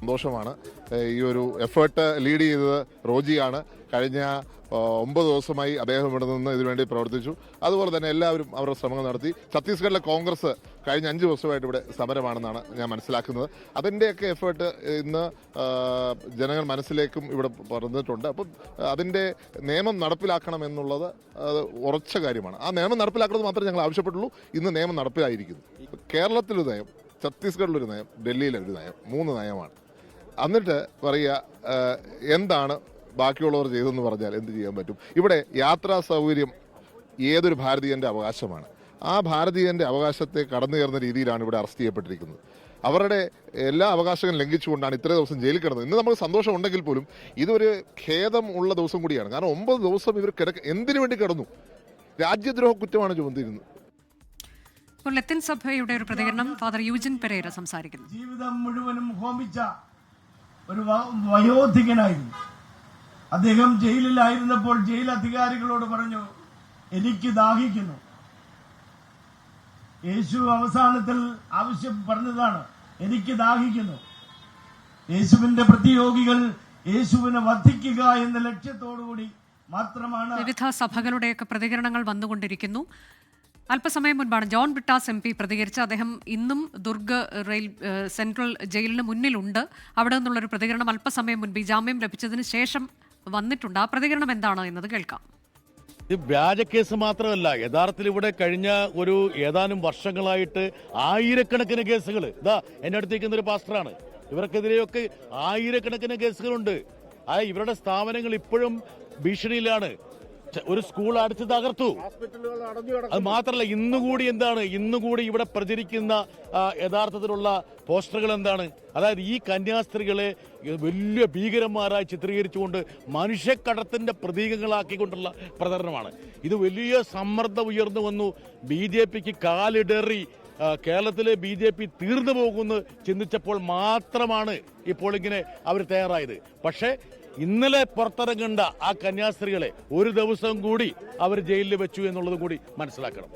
സന്തോഷമാണ്. ഈ ഒരു എഫേർട്ട് ലീഡ് ചെയ്തത് റോജിയാണ്. കഴിഞ്ഞ ഒമ്പത് ദിവസമായി അദ്ദേഹം ഇവിടെ നിന്ന് ഇതിനുവേണ്ടി പ്രവർത്തിച്ചു. അതുപോലെ തന്നെ എല്ലാവരും അവരുടെ ശ്രമങ്ങൾ നടത്തി. ഛത്തീസ്ഗഡിലെ കോൺഗ്രസ് കഴിഞ്ഞ അഞ്ച് ദിവസമായിട്ട് ഇവിടെ സമരമാണെന്നാണ് ഞാൻ മനസ്സിലാക്കുന്നത്. അതിന്റെയൊക്കെ എഫേർട്ട് ഇന്ന് ജനങ്ങൾ മനസ്സിലേക്കും ഇവിടെ പറഞ്ഞിട്ടുണ്ട്. അപ്പം അതിന്റെ നിയമം നടപ്പിലാക്കണം എന്നുള്ളത് ഉറച്ച കാര്യമാണ്. ആ നിയമം നടപ്പിലാക്കുന്നത് മാത്രമേ ഞങ്ങൾ ആവശ്യപ്പെട്ടുള്ളൂ. ഇന്ന് നിയമം നടപ്പിലായിരിക്കുന്നു. കേരളത്തിലൊരു നയം ഛത്തീസ്ഗഡിലൊരു നയം ഡൽഹിയിലൊരു നയം മൂന്ന് നയമാണ്. എന്നിട്ട് പറയുക എന്താണ് ബാക്കിയുള്ളവർ ചെയ്തതെന്ന് പറഞ്ഞാൽ എന്ത് ചെയ്യാൻ പറ്റും? ഇവിടെ യാത്രാ സൗകര്യം ഏതൊരു ഭാരതീയന്റെ അവകാശമാണ്. ആ ഭാരതീയന്റെ അവകാശത്തെ കടന്നു കയറുന്ന രീതിയിലാണ് ഇവിടെ അറസ്റ്റ് ചെയ്യപ്പെട്ടിരിക്കുന്നത്. അവരുടെ എല്ലാ അവകാശങ്ങളും ലംഘിച്ചുകൊണ്ടാണ് ഇത്രയും ദിവസം ജയിലിൽ കിടന്നത്. ഇന്ന് നമുക്ക് സന്തോഷം ഉണ്ടെങ്കിൽ പോലും ഇതൊരു ഖേദം ഉള്ള ദിവസം കൂടിയാണ്. കാരണം ഒമ്പത് ദിവസം ഇവർ കിടക്ക എന്തിനു വേണ്ടി കിടന്നു? രാജ്യദ്രോഹ കുറ്റമാണ് ചുമത്തിയിരുന്നത്. ഇപ്പോൾ ലത്തിൻ സഭയുടെ ഒരു പ്രതികരണം ഫാദർ യൂജിൻ പെരേര സംസാരിക്കുന്നു. ജീവിതം മുഴുവനും ഹോമിച്ച ഒരു വയോധികനായിരുന്നു. അദ്ദേഹം ജയിലിലായിരുന്നപ്പോൾ ജയിൽ അധികാരികളോട് പറഞ്ഞു എനിക്ക് ദാഹിക്കുന്നു. യേശു അവസാനത്തിൽ ആവശ്യം പറഞ്ഞതാണ് എനിക്ക് ദാഹിക്കുന്നു. യേശുവിന്റെ പ്രതിയോഗികൾ യേശുവിനെ വധിക്കുക എന്ന ലക്ഷ്യത്തോടുകൂടി മാത്രമാണ് വിവിധ സഭകളുടെയൊക്കെ പ്രതികരണങ്ങൾ വന്നുകൊണ്ടിരിക്കുന്നു. അല്പസമയം മുൻപാണ് ജോൺ ബ്രിട്ടാസ് എം പി പ്രതികരിച്ച് അദ്ദേഹം ഇന്നും ദുർഗ് റെയിൽ സെൻട്രൽ ജയിലിന് മുന്നിലുണ്ട്. അവിടെ നിന്നുള്ളൊരു പ്രതികരണം അല്പസമയം മുൻപ് ജാമ്യം ലഭിച്ചതിന് ശേഷം വന്നിട്ടുണ്ട്. ആ പ്രതികരണം എന്താണ് എന്നത് കേൾക്കാം. ഇത് വ്യാജ കേസ് മാത്രമല്ല. യഥാർത്ഥത്തിൽ ഇവിടെ കഴിഞ്ഞ ഒരു ഏതാനും വർഷങ്ങളായിട്ട് ആയിരക്കണക്കിന് കേസുകൾ. ഇതാ എന്റെ അടുത്തേക്കുന്ന ഒരു പാസ്റ്ററാണ്. ഇവർക്കെതിരെയൊക്കെ ആയിരക്കണക്കിന് കേസുകളുണ്ട്. ആ ഇവരുടെ സ്ഥാപനങ്ങൾ ഇപ്പോഴും ഭീഷണിയിലാണ്. ഒരു സ്കൂൾ അടിച്ച് തകർത്തു. അത് മാത്രമല്ല ഇന്നുകൂടി എന്താണ്? ഇന്നുകൂടി ഇവിടെ പ്രചരിക്കുന്ന യഥാർത്ഥത്തിലുള്ള പോസ്റ്ററുകൾ എന്താണ്? അതായത് ഈ കന്യാസ്ത്രീകളെ വലിയ ഭീകരന്മാരായി ചിത്രീകരിച്ചുകൊണ്ട് മനുഷ്യക്കടത്തിന്റെ പ്രതീകങ്ങളാക്കിക്കൊണ്ടുള്ള പ്രചരണമാണ്. ഇത് വലിയ സമ്മർദ്ദം ഉയർന്നു വന്നു. ബി ജെ പിക്ക് കാലിടറി കേരളത്തിലെ ബി ജെ പി തീർന്നു പോകുമെന്ന് ചിന്തിച്ചപ്പോൾ മാത്രമാണ് ഇപ്പോൾ ഇങ്ങനെ അവർ തയ്യാറായത്. പക്ഷേ ഇന്നലെ പുറത്തിറങ്ങേണ്ട ആ കന്യാസ്ത്രീകളെ ഒരു ദിവസം കൂടി അവർ ജയിലിൽ വെച്ചു എന്നുള്ളതും കൂടി മനസ്സിലാക്കണം.